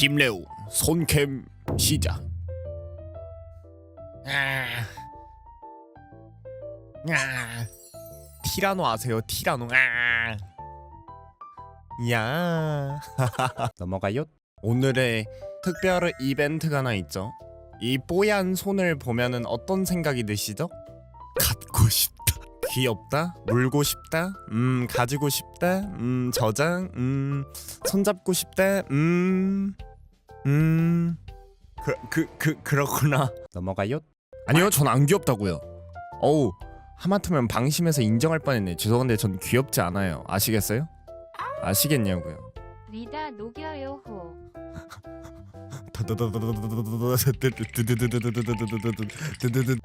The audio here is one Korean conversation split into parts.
김래우 손캠 시작. 아, 아, 티라노 아세요? 티라노. 아, 야. 넘어가요. 오늘의 특별 이벤트가 하나 있죠. 이 뽀얀 손을 보면은 어떤 생각이 드시죠? 갖고 싶다. 귀엽다. 물고 싶다. 음, 가지고 싶다. 음, 저장. 음, 손잡고 싶다. 음. 음. 그 그 그 그렇구나. 넘어가요. 아니요, 전 안 귀엽다고요. 어우, 하마터면 방심해서 인정할 뻔했네. 죄송한데 전 귀엽지 않아요. 아시겠어요? 아시겠냐고요. 리다 녹여요 호.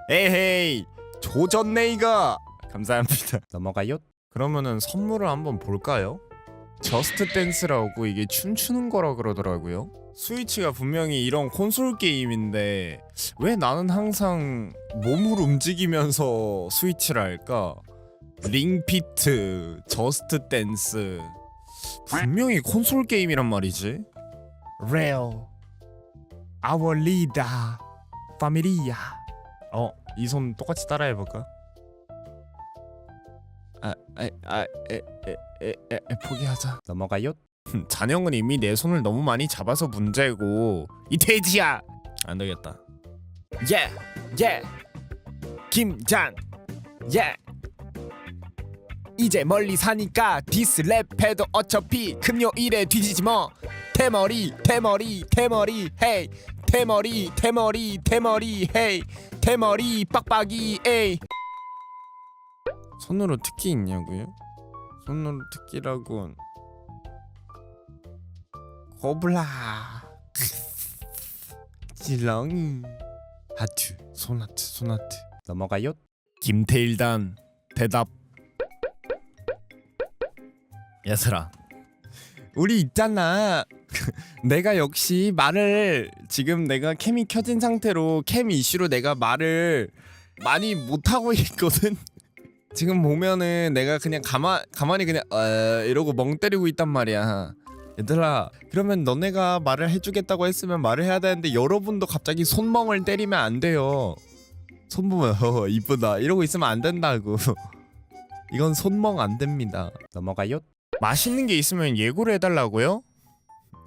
에헤이 조졌네 이가 감사합니다 넘어가요. 그러면은 선물을 한번 볼까요? 저스트 댄스라고 이게 춤추는 거라 그러더라고요. 스위치가 분명히 이런 콘솔 게임인데 왜 나는 항상 몸을 움직이면서 스위치를 할까? 링피트, 저스트 댄스 분명히 콘솔 게임이란 말이지. Real Our leader Familia. 어, 이 손 똑같이 따라해 볼까? 아, 아, 아, 에, 에, 에, 에, 에, 포기하자. 넘어가요. 잔영은 이미 내 손을 너무 많이 잡아서 문제고 이 돼지야. 안 되겠다. 예, 예. 김잔, 예. 이제 멀리 사니까 디스랩해도 어차피 금요일에 뒤지지 뭐. 대머리, 대머리, 대머리, 헤이. 대머리, 대머리, 대머리, 헤이. 대머리, 빡빡이, 에이. 손으로 특기 있냐고요? 손으로 특기라곤. 고블라. 지렁이 하트 손하트 손하트. 넘어가요. 김태일단 대답. 얘들아. 우리 있잖아. 내가 역시 말을 지금 내가 캠이 켜진 상태로 캠 이슈로 내가 말을 많이 못하고 있거든 지금 보면은 내가 그냥 가만 가만히 그냥 어 이러고 멍 때리고 있단 말이야. 얘들아, 그러면 너네가 말을 해주겠다고 했으면 말을 해야 되는데 여러분도 갑자기 손멍을 때리면 안 돼요. 손 보면 허 이쁘다 이러고 있으면 안 된다고. 이건 손멍 안 됩니다. 넘어가요. 맛있는 게 있으면 예고를 해달라고요?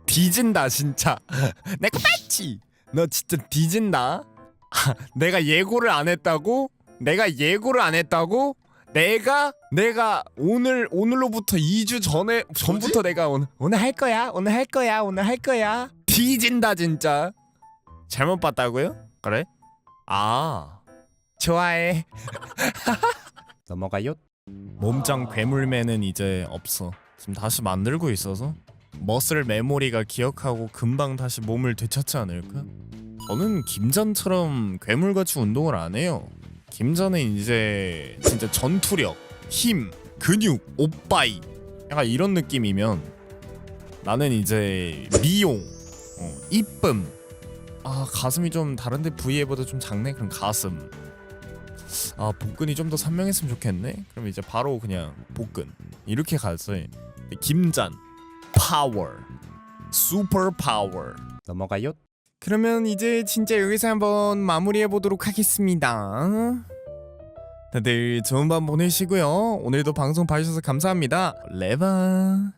뒤진다 진짜. 내거 맞지? 너 진짜 뒤진다. 아, 내가 예고를 안 했다고? 내가 예고를 안 했다고? 내가 내가 오늘 오늘로부터 2주 전에 전부터 내가 오늘 오늘 할 거야 오늘 할 거야 오늘 할 거야 뒤진다 진짜 잘못 봤다고요? 그래? 아 좋아해 넘어가요. 몸짱 괴물맨은 이제 없어 지금 다시 만들고 있어서 머슬 메모리가 기억하고 금방 다시 몸을 되찾지 않을까? 저는 김전처럼 괴물같이 운동을 안 해요 김전은 이제 진짜 전투력, 힘, 근육, 오빠이. 약간 이런 느낌이면 나는 이제 미용, 어, 이쁨. 아 가슴이 좀 다른데 부위에보다 좀 작네 그럼 가슴. 아 복근이 좀 더 선명했으면 좋겠네? 그럼 이제 바로 그냥 복근. 이렇게 가지 김잔 파워 슈퍼 파워 넘어가요. 그러면 이제 진짜 여기서 한번 마무리해 보도록 하겠습니다. 다들 좋은 밤 보내시고요. 오늘도 방송 봐주셔서 감사합니다. 레바.